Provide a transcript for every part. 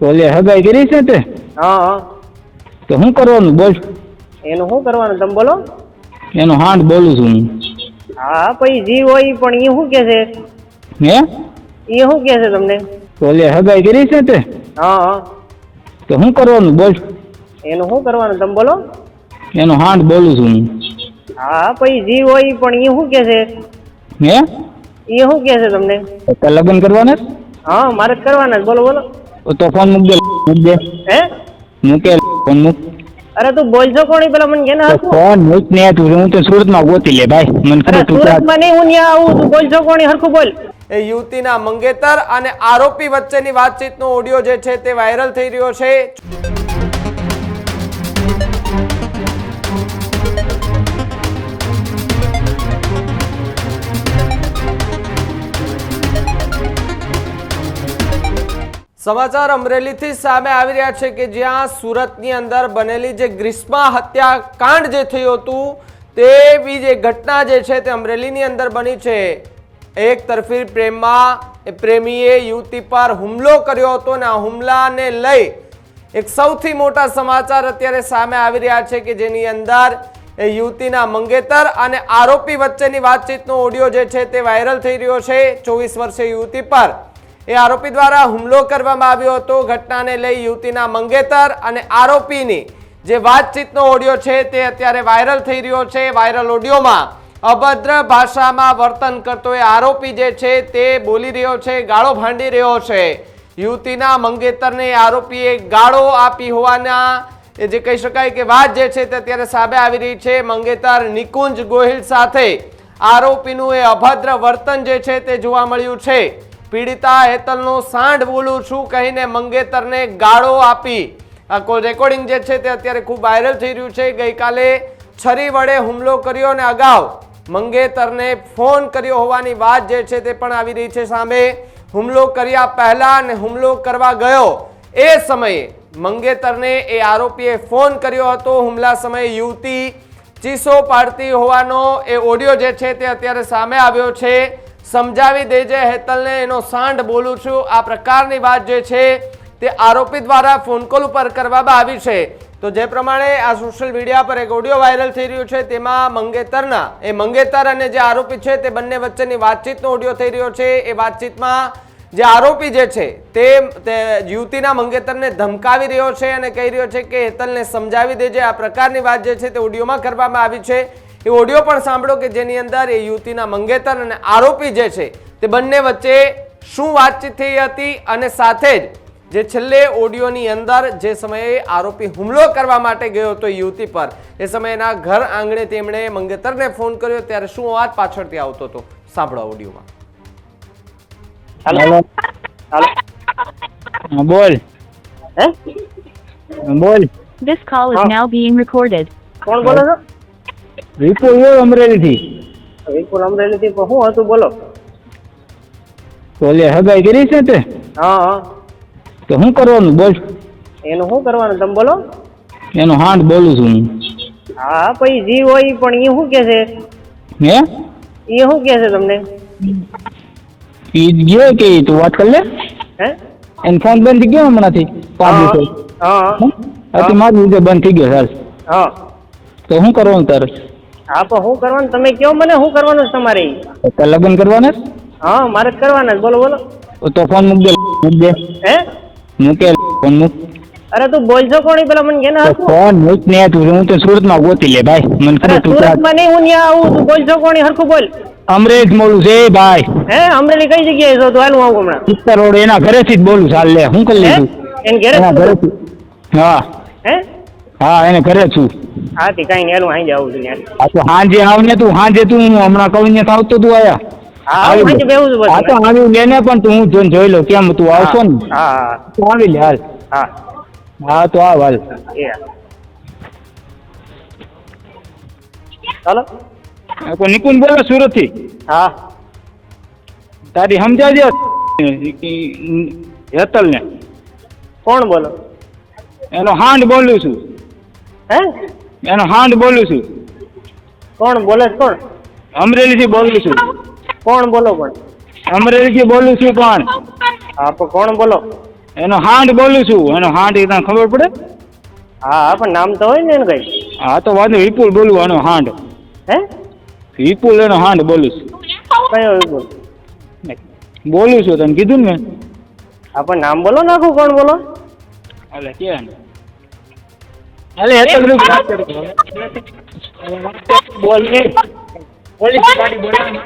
ઓલે હગાઈ કરી છે તે? હા હા. તો શું કરવાનું? બોલ. એનું શું કરવાનું? તમે બોલો. એનો હાંડ બોલું છું હું. હા પછી જી હોય પણ એ શું કે છે? હે? એ શું કે છે તમને? ઓલે હગાઈ કરી છે તે? હા હા. તો શું કરવાનું? બોલ. એનું શું કરવાનું? તમે બોલો. એનો હાંડ બોલું છું હું. હા પછી જી હોય પણ એ શું કે છે? હે? એ શું કે છે તમને? લગ્ન કરવાના? હા મારે જ કરવાના જ બોલો બોલો. તો ફોન મૂક દે મૂક દે. હે? મૂકે ફોન મૂક. અરે તું બોલશો કોણ પેલા? મને કે ને ફોન મૂક ને તું હું તો સુરતમાં ગોતી લે ભાઈ. મને ખબર તું સુરતમાં નહીં હું ત્યાં આવું તું બોલશો કોણ હરખું બોલ. એ યુવતીના મંગેતર અને આરોપી વચ્ચેની વાતચીતનો ઓડિયો જે છે તે વાયરલ થઈ રહ્યો છે. સમાચાર અમરેલીથી સામે આવી રહ્યા છે કે જ્યાં સુરતની અંદર બનેલી જે ગ્રીષ્મા હત્યાકાંડ જે થયું હતું, તેવી જે ઘટના જે છે તે અમરેલીની અંદર બની છે. એક તરફી પ્રેમમાં પ્રેમીએ યુવતી પર હુમલો કર્યો હતો અને આ હુમલાને લઈ એક સૌથી મોટા સમાચાર અત્યારે સામે આવી રહ્યા છે કે જેની અંદર એ યુવતીના મંગેતર અને આરોપી વચ્ચેની વાતચીતનો ઓડિયો જે છે તે વાયરલ થઈ રહ્યો છે. ચોવીસ વર્ષે યુવતી પર એ આરોપી દ્વારા હુમલો કરવામાં આવ્યો હતો. ઘટનાને લઈ યુવતીના મંગેતર અને આરોપીની જે વાતચીતનો ઓડિયો છે તે અત્યારે વાયરલ થઈ રહ્યો છે. વાયરલ ઓડિયોમાં અભદ્ર ભાષામાં વર્તન કરતો એ આરોપી જે છે તે બોલી રહ્યો છે, ગાળો ભાંડી રહ્યો છે. યુવતીના મંગેતરને આરોપીએ ગાળો આપી હોવાના એ જે કહી શકાય કે વાત જે છે તે અત્યારે સામે આવી રહી છે. મંગેતર નિકુંજ ગોહિલ સાથે આરોપીનું એ અભદ્ર વર્તન જે છે તે જોવા મળ્યું છે. પીડિતા હેતલનો સાંઢ બોલું છું કહીને મંગેતરને ગાળો આપી. આ રેકોર્ડિંગ જે છે તે અત્યારે ખૂબ વાયરલ થઈ રહ્યું છે. ગઈકાલે છરી વડે હુમલો કર્યો અને અગાઉ મંગેતરને ફોન કર્યો હોવાની વાત જે છે તે પણ આવી રહી છે સામે. હુમલો કર્યા પહેલા અને હુમલો કરવા ગયો. એ સમયે મંગેતરને એ આરોપીએ ફોન કર્યો હતો. હુમલા સમયે યુવતી ચીસો પાડતી હોવાનો એ ઓડિયો જે છે તે અત્યારે સામે આવ્યો છે. સમજાવી દેજે હેતલને, એનો સાંડ બોલું છું. આ પ્રકારની વાત જે છે, તે આરોપી દ્વારા ફોન કોલ ઉપર કરવામાં આવી છે. તો જે પ્રમાણે આ સોશિયલ મીડિયા પર એક ઓડિયો વાયરલ થઈ રહ્યું છે, તેમાં મંગેતરના, એ મંગેતર અને જે આરોપી છે, તે બંને વચ્ચેની વાતચીતનો ઓડિયો થઈ રહ્યો છે. એ વાતચીતમાં જે આરોપી જે છે તે યુવતીના મંગેતરને ધમકાવી રહ્યો છે અને કહી રહ્યો છે કે હેતલને સમજાવી દેજે. આ પ્રકારની વાત જે છે, તે ઓડિયોમાં કરવામાં આવી છે. એ ઓડિયો પણ સાંભળો કે જેની અંદર એ યુવતીના મંગેતર અને આરોપી જે છે તે બંને વચ્ચે શું વાતચીત થઈ હતી અને સાથે જ જે છેલ્લે ઓડિયોની અંદર જે સમયે આરોપી હુમલો કરવા માટે ગયો હતો યુવતી પર એ સમયના ઘર આંગણે તેમણે મંગેતરને ફોન કર્યો ત્યારે શું અવાજ પાછળથી આવતો હતો? સાંભળો ઓડિયોમાં. હેલો. હાલો. બોલ. હે? બોલ. This call is now being recorded. કોણ બોલો છો? વિપુલ અમરેલી થી? વિપુલ અમરેલી થી શું હતું બોલો. ઓલે હગાઈ કરી છે તે? હા હા. તો શું કરવાનું બોલ. એનું શું કરવાનું તમે બોલો. એનું હાંડ બોલું છું હું. હા પછી જી હોય પણ એ શું કે છે? હે? એ શું કે છે તમને? ઈ ગયો કે તું વાત કરી લે. હે? એને ફોન બંધ થઈ ગયો હમણાંથી? પાંચ હા દિવસે હા અતિ મારું બંધ થઈ ગયો સર હા. તો શું કરવાનું તારે? હા તો શું કરવાનું? તમે કહો મને શું કરવાનું છે તમારે? લગ્ન કરવાના છે? હા મારે કરવાના બોલો બોલો. તો ફોન મૂક દે મૂક દે. હે? મૂકે ફોન મૂક. અરે તું બોલશો કોણ પેલા મને કે ને ફોન મૂક ને તું હું તો સુરતમાં ગોતી લે ભાઈ. મને ખબર તું ક્યાં સુરતમાં નહીં હું ત્યાં આવું તું બોલશો કોણ હરખું બોલ. અમરેશ મોડું છે ભાઈ. હે અમરેલી કઈ જગ્યાએ છો? તો હાલ હું આવું હમણાં. ઉત્તર રોડ એના ઘરેથી જ બોલું ચાલ લે હું કરી ઘેરે એના ઘરેથી. હા. હે? હા એને ઘરે છું. હા તે કઈ નહીં આઈ હું અહીં જ આવું છું ત્યાં તો હાંજે આવ ને તું હાંજે તું હમણાં કહું ને આવતો તું આયા. હા લે. છું તો આવ્યું ને ને પણ તું જોઈને જોઈ લઉં કેમ તું આવશો ને? હા તું આવી લે હાલ. હા. હા તો આવ હાલ. ચાલો કોઈ નિકુંજ બોલે સુરતથી હા. તારી સમજાજે હેતલ ને કોણ બોલો? એનો હાંડ બોલું છું. હે? એનો હાંડ બોલું છું. કોણ બોલે કોણ? અમરેલી થી બોલું છું. કોણ બોલો પણ? અમરેલી થી બોલું છું પણ. હા પણ કોણ બોલો? એનો હાંડ બોલું છું. એનો હાંડ એ તને ખબર પડે? હા પણ નામ તો હોય ને એને કઈ. હા તો વાંધો વિપુલ બોલું એનો હાંડ. હે? વિપુલ એનો હાંડ બોલું છું. કયો વિપુલ? બોલું છું તને. કીધું ને હા પણ નામ બોલો નાખું કોણ બોલો? અલે કે અલે એ તો બધું વાત કરું. બોલ ને. પોલીસ ગાડી બોલાવી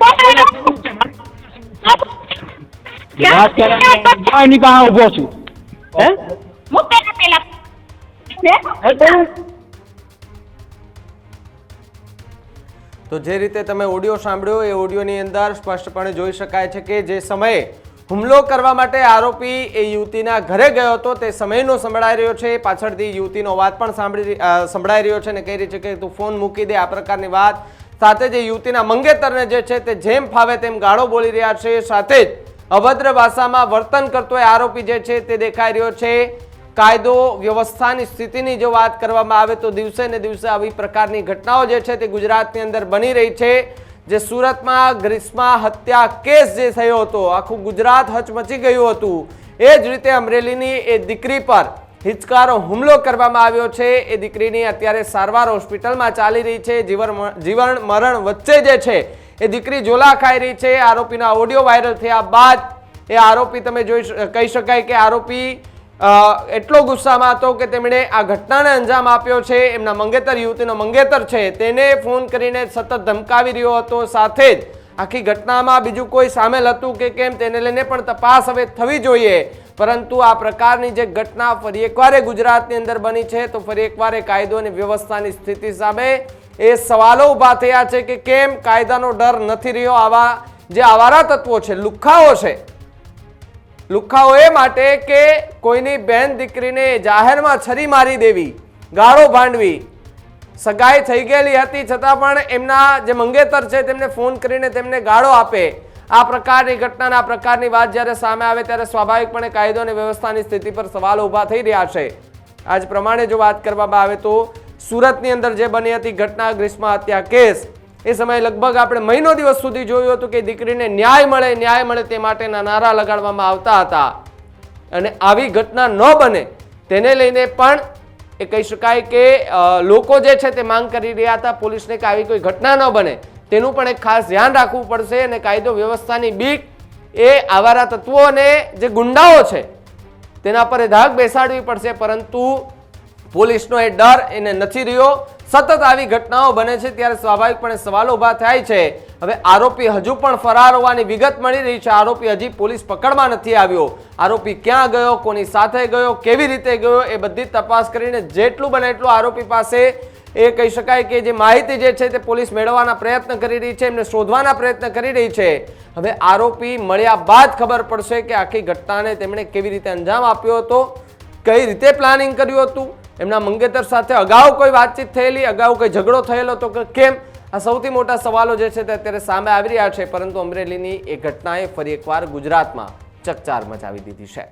વાત કરવાની ભાઈની પાસે ઊભો છું. હે? મૂકે પેલા તો જે રીતે તમે ઓડિયો સાંભળ્યો એ ઓડિયોની અંદર સ્પષ્ટપણે જોઈ શકાય છે કે જે સમયે હુમલો કરવા માટે આરોપી એ યુવતીના ઘરે ગયો હતો. તે સમયનો સંભળાઈ રહ્યો છે. પાછળથી યુવતીનો વાત પણ સાંભળી સંભળાઈ રહ્યો છે અને કહી રહી છે કે તું ફોન મૂકી દે આ પ્રકારની વાત. સાથે જે યુવતીના મંગેતરને જે છે તે જેમ ફાવે તેમ ગાળો બોલી રહ્યા છે. સાથે જ અભદ્ર ભાષામાં વર્તન કરતો એ આરોપી જે છે તે દેખાઈ રહ્યો છે. કાયદો વ્યવસ્થાની સ્થિતિની જો વાત કરવામાં આવે તો દિવસે ને દિવસે આવી પ્રકારની ઘટનાઓ જે છે તે ગુજરાતની અંદર બની રહી છે. જે સુરતમાં ગ્રીષ્મા હત્યા કેસ જે થયો હતો, આખું ગુજરાત હચમચી ગયું હતું. એ જ રીતે અમરેલીની એ દીકરી પર હિચકારો હુમલો કરવામાં આવ્યો છે. એ દીકરીની અત્યારે સારવાર હોસ્પિટલમાં ચાલી રહી છે. જીવન જીવન મરણ વચ્ચે જે છે, એ દીકરી ઝોલા ખાઈ રહી છે. આરોપીના ઓડિયો વાયરલ થયા બાદ એ આરોપી, તમે જોઈ કહી શકાય કે આરોપી એટલો ગુસ્સામાં હતો કે તેમણે આ ઘટનાને અંજામ આપ્યો છે. એમના મંગેતર યુવતીનો મંગેતર છે. તેને ફોન કરીને સતત ધમકાવી રહ્યો હતો. સાથે જ આખી ઘટનામાં બીજું કોઈ સામેલ હતું કે કેમ તેને લઈને પણ તપાસ હવે થવી જોઈએ. પરંતુ આ પ્રકારની જે ઘટના ફરી એકવારે ગુજરાતની અંદર બની છે, તો ફરી એકવાર કાયદો અને વ્યવસ્થાની સ્થિતિ સામે એ સવાલો ઊભા થયા છે કે કેમ કાયદાનો ડર નથી રહ્યો. આવા જે આવારા તત્વો છે, લુખ્ખાઓ છે લુખ્ખાઓ એ માટે કે કોઈની બહેન દીકરીને જાહેરમાં છરી મારી દેવી, ગાળો ભાંડવી. સગાઈ થઈ ગયેલી હતી છતાં પણ એમના જે મંગેતર છે તેમને ફોન કરીને તેમને ગાળો આપે. આ પ્રકારની ઘટનાના આ પ્રકારની વાત જ્યારે સામે આવે ત્યારે સ્વાભાવિકપણે કાયદો અને વ્યવસ્થાની સ્થિતિ પર સવાલો ઊભા થઈ રહ્યા છે. આજ પ્રમાણે જો વાત કરવામાં આવે તો સુરતની અંદર જે બની હતી ઘટના, ગ્રીષ્મા હત્યા કેસ એ સમયે લગભગ આપણે મહિનો દિવસ સુધી જોયું હતું કે દીકરીને ન્યાય મળે ન્યાય મળે તે માટેના નારા લગાડવામાં આવતા હતા. અને આવી ઘટના ન બને તેને લઈને પણ એ કહી શકાય કે લોકો જે છે તે માંગ કરી રહ્યા હતા પોલીસને કે આવી કોઈ ઘટના ન બને. તેનું પણ એક ખાસ ધ્યાન રાખવું પડશે અને કાયદો વ્યવસ્થાની બીક એ આવારા તત્વો અને જે ગુંડાઓ છે તેના પર ધાક બેસાડવી પડશે, પરંતુ પોલીસનો એ ડર એને નથી રહ્યો. સતત આવી ઘટનાઓ બને છે ત્યારે સ્વાભાવિકપણે સવાલો ઊભા થાય છે. હવે આરોપી હજુ પણ ફરાર હોવાની વિગત મળી રહી છે. આરોપી હજી પોલીસ પકડમાં નથી આવ્યો. આરોપી ક્યાં ગયો, કોની સાથે ગયો, કેવી રીતે ગયો એ બધી તપાસ કરીને જેટલું બને એટલું આરોપી પાસે એ કહી શકાય કે જે માહિતી જે છે તે પોલીસ મેળવવાના પ્રયત્ન કરી રહી છે, એમને શોધવાના પ્રયત્ન કરી રહી છે. હવે આરોપી મળ્યા બાદ ખબર પડશે કે આખી ઘટનાને તેમણે કેવી રીતે અંજામ આપ્યો હતો, કઈ રીતે પ્લાનિંગ કર્યું હતું એમના મંગેતર સાથે અગાઉ કોઈ વાતચીત થયેલી, અગાઉ કોઈ ઝઘડો થયેલો તો કેમ? આ સૌથી મોટા સવાલો જે છે તે અત્યારે સામે આવી રહ્યા છે, પરંતુ અમરેલીની એ ઘટનાએ ફરી એકવાર ગુજરાતમાં ચકચાર મચાવી દીધી છે.